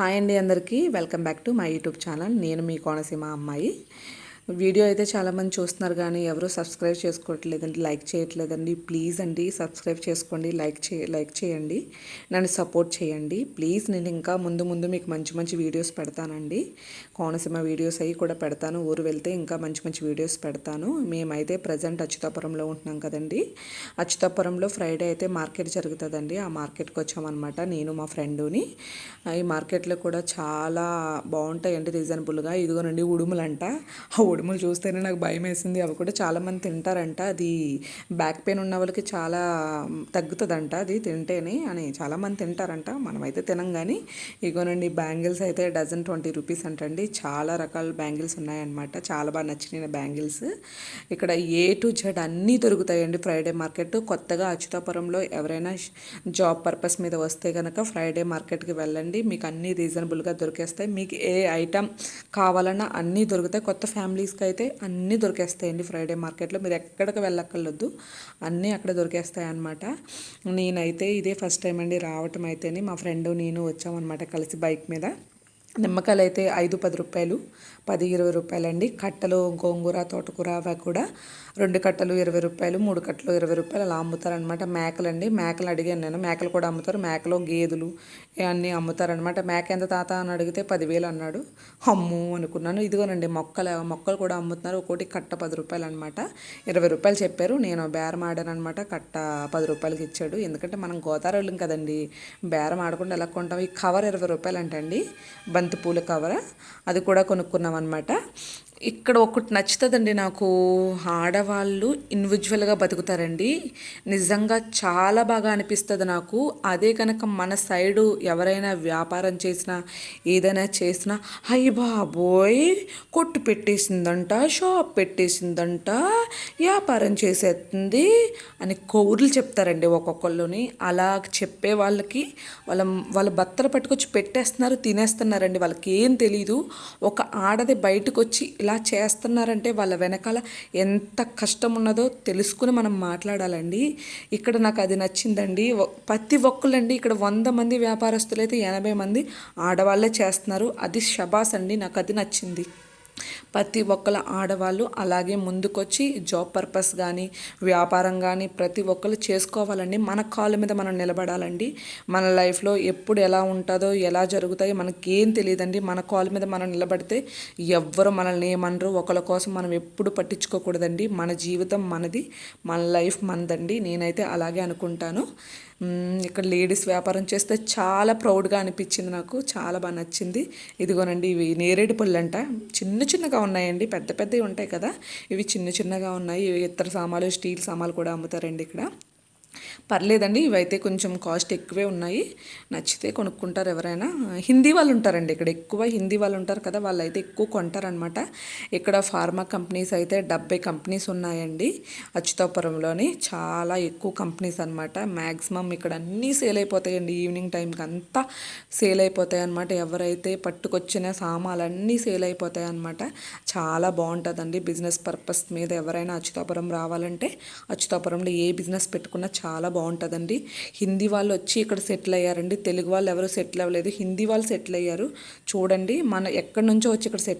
Hi అండి అందరికీ. Welcome back to my YouTube channel. నేను మీ కోనసీమ అమ్మాయి. వీడియో అయితే చాలామంది చూస్తున్నారు కానీ ఎవరు సబ్స్క్రైబ్ చేసుకోవట్లేదండి లైక్ చేయట్లేదండి. ప్లీజ్ అండి సబ్స్క్రైబ్ చేసుకోండి లైక్ చే లైక్ చేయండి. నన్ను సపోర్ట్ చేయండి. ప్లీజ్ నేను ఇంకా ముందు ముందు మీకు మంచి మంచి వీడియోస్ పెడతానండి. కోనసీమ వీడియోస్ అవి కూడా పెడతాను. ఊరు వెళ్తే ఇంకా మంచి మంచి వీడియోస్ పెడతాను. మేమైతే ప్రజెంట్ అచ్యుతాపురంలో ఉంటున్నాం కదండి. అచ్యుతాపురంలో ఫ్రైడే అయితే మార్కెట్ జరుగుతుందండి. ఆ మార్కెట్కి వచ్చామన్నమాట. నేను మా ఫ్రెండుని. ఈ మార్కెట్లో కూడా చాలా బాగుంటాయండి రీజనబుల్గా. ఇదిగోనండి ఉడుములంట. ఆ కుడుములు చూస్తేనే నాకు భయం వేసింది అవి కూడా చాలామంది తింటారంట. అది బ్యాక్ పెయిన్ ఉన్న వాళ్ళకి చాలా తగ్గుతుందంట అది తింటేనే అని చాలామంది తింటారంట. మనమైతే తినం కానీ ఇగోనండి బ్యాంగిల్స్ అయితే డజన్ ట్వంటీ రూపీస్ అంటండి. చాలా రకాల బ్యాంగిల్స్ ఉన్నాయన్నమాట. చాలా బాగా నచ్చినాయి బ్యాంగిల్స్. ఇక్కడ ఏ టు జెడ్ అన్నీ దొరుకుతాయండి ఫ్రైడే మార్కెట్. కొత్తగా అచ్యుతాపురంలో ఎవరైనా జాబ్ పర్పస్ మీద వస్తే కనుక ఫ్రైడే మార్కెట్కి వెళ్ళండి. మీకు అన్నీ రీజనబుల్గా దొరికేస్తాయి. మీకు ఏ ఐటమ్ కావాలన్నా అన్నీ దొరుకుతాయి. కొత్త ఫ్యామిలీస్కి అయితే అన్నీ దొరికేస్తాయండి ఫ్రైడే మార్కెట్లో. మీరు ఎక్కడికి వెళ్ళక్కర్లేదు. అన్నీ అక్కడ దొరికేస్తాయి అనమాట నేనైతే ఇదే ఫస్ట్ టైం అండి రావటం అయితేనే మా ఫ్రెండ్ నేను వచ్చామన్నమాట కలిసి బైక్ మీద. నిమ్మకాయలు అయితే ఐదు పది రూపాయలు పది ఇరవై రూపాయలండి. కట్టలు గోంగూర తోటకూర అవి కూడా రెండు కట్టలు ఇరవై రూపాయలు మూడు కట్టలు ఇరవై రూపాయలు అలా అమ్ముతారనమాట మేకలండి. మేకలు అడిగాను నేను. మేకలు కూడా అమ్ముతారు. మేకలు గేదెలు అన్నీ అమ్ముతారనమాట మేక ఎంత తాత అని అడిగితే పదివేలు అన్నాడు. అమ్ము అనుకున్నాను. ఇదిగోనండి మొక్కలు మొక్కలు కూడా అమ్ముతున్నారు. ఒకటి కట్ట పది రూపాయలు అనమాట ఇరవై రూపాయలు చెప్పారు. నేను బేరం ఆడాను అనమాట కట్ట పది రూపాయలకి ఇచ్చాడు. ఎందుకంటే మనం గోదావరి కదండి. బేరం ఆడకుండా ఎలా కొంటాం? ఈ కవర్ ఇరవై రూపాయలు అంటండి బంతిపూల కవర్ అది కూడా కొనుక్కున్నాం అనమాట ఇక్కడ ఒకటి నచ్చుతుందండి నాకు. ఆడవాళ్ళు ఇండివిజువల్గా బతుకుతారండి. నిజంగా చాలా బాగా అనిపిస్తుంది నాకు. అదే కనుక మన సైడు ఎవరైనా వ్యాపారం చేసినా ఏదైనా చేసినా అయ్యి బాబోయ్! కొట్టు పెట్టేసిందంట షాప్ పెట్టేసిందంట వ్యాపారం చేసేస్తుంది అని కౌరులు చెప్తారండి ఒక్కొక్కళ్ళుని. అలా చెప్పే వాళ్ళకి వాళ్ళ వాళ్ళ బత్తలు పట్టుకొచ్చి పెట్టేస్తున్నారు తినేస్తున్నారండి. వాళ్ళకి ఏం తెలీదు. ఒక ఆడది బయటకు వచ్చి ఇలా ఇలా చేస్తున్నారంటే వాళ్ళ వెనకాల ఎంత కష్టం ఉన్నదో తెలుసుకుని మనం మాట్లాడాలండి. ఇక్కడ నాకు అది నచ్చిందండి. ప్రతి ఒక్కళ్ళండి ఇక్కడ వంద మంది వ్యాపారస్తులైతే ఎనభై మంది ఆడవాళ్ళే చేస్తున్నారు. అది షబాస్ అండి. నాకు అది నచ్చింది. ప్రతి ఒక్కరు ఆడవాళ్ళు అలాగే ముందుకొచ్చి జాబ్ పర్పస్ కానీ వ్యాపారం కానీ ప్రతి ఒక్కరు చేసుకోవాలండి. మన కాళ్ళ మీద మనం నిలబడాలండి. మన లైఫ్లో ఎప్పుడు ఎలా ఉంటుందో ఎలా జరుగుతాయో మనకేం తెలియదండి. మన కాళ్ళ మీద మనం నిలబడితే ఎవ్వరు మనల్ని ఏమనరు. ఒకళ్ళ కోసం మనం ఎప్పుడు పట్టించుకోకూడదండి. మన జీవితం మనది మన లైఫ్ మనదండి నేనైతే అలాగే అనుకుంటాను. ఇక్కడ లేడీస్ వ్యాపారం చేస్తే చాలా ప్రౌడ్గా అనిపించింది నాకు. చాలా బాగా నచ్చింది. ఇదిగోనండి ఇవి నేరేడు పళ్ళు అంట చిన్న చిన్నగా ఉన్నాయండి. పెద్ద పెద్దవి ఉంటాయి కదా. ఇవి చిన్న చిన్నగా ఉన్నాయి. ఇతర సామాన్లు స్టీల్ సామాన్లు కూడా అమ్ముతారండి ఇక్కడ. పర్లేదండి ఇవైతే కొంచెం కాస్ట్ ఎక్కువే ఉన్నాయి. నచ్చితే కొనుక్కుంటారు ఎవరైనా. హిందీ వాళ్ళు ఉంటారండి ఇక్కడ. ఎక్కువ హిందీ వాళ్ళు ఉంటారు కదా వాళ్ళు అయితే ఎక్కువ కొంటారనమాట ఇక్కడ ఫార్మా కంపెనీస్ అయితే డెబ్బై కంపెనీస్ ఉన్నాయండి అచ్యుతాపురంలోని. చాలా ఎక్కువ కంపెనీస్ అనమాట మ్యాక్సిమం ఇక్కడ అన్నీ సేల్ అయిపోతాయండి. ఈవినింగ్ టైంకి అంతా సేల్ అయిపోతాయి అనమాట ఎవరైతే పట్టుకొచ్చిన సామాన్లన్నీ సేల్ అయిపోతాయి అనమాట చాలా బాగుంటుందండి. బిజినెస్ పర్పస్ మీద ఎవరైనా అచ్యుతాపురం రావాలంటే అచ్యుతాపురంలో ఏ బిజినెస్ పెట్టుకున్నా చాలా బాగుంటుందండి. హిందీ వాళ్ళు వచ్చి ఇక్కడ సెటిల్ అయ్యారండి. తెలుగు వాళ్ళు ఎవరు సెటిల్ అవ్వలేదు. హిందీ వాళ్ళు సెటిల్ అయ్యారు. చూడండి మన ఎక్కడి నుంచో వచ్చి ఇక్కడ సెటిల్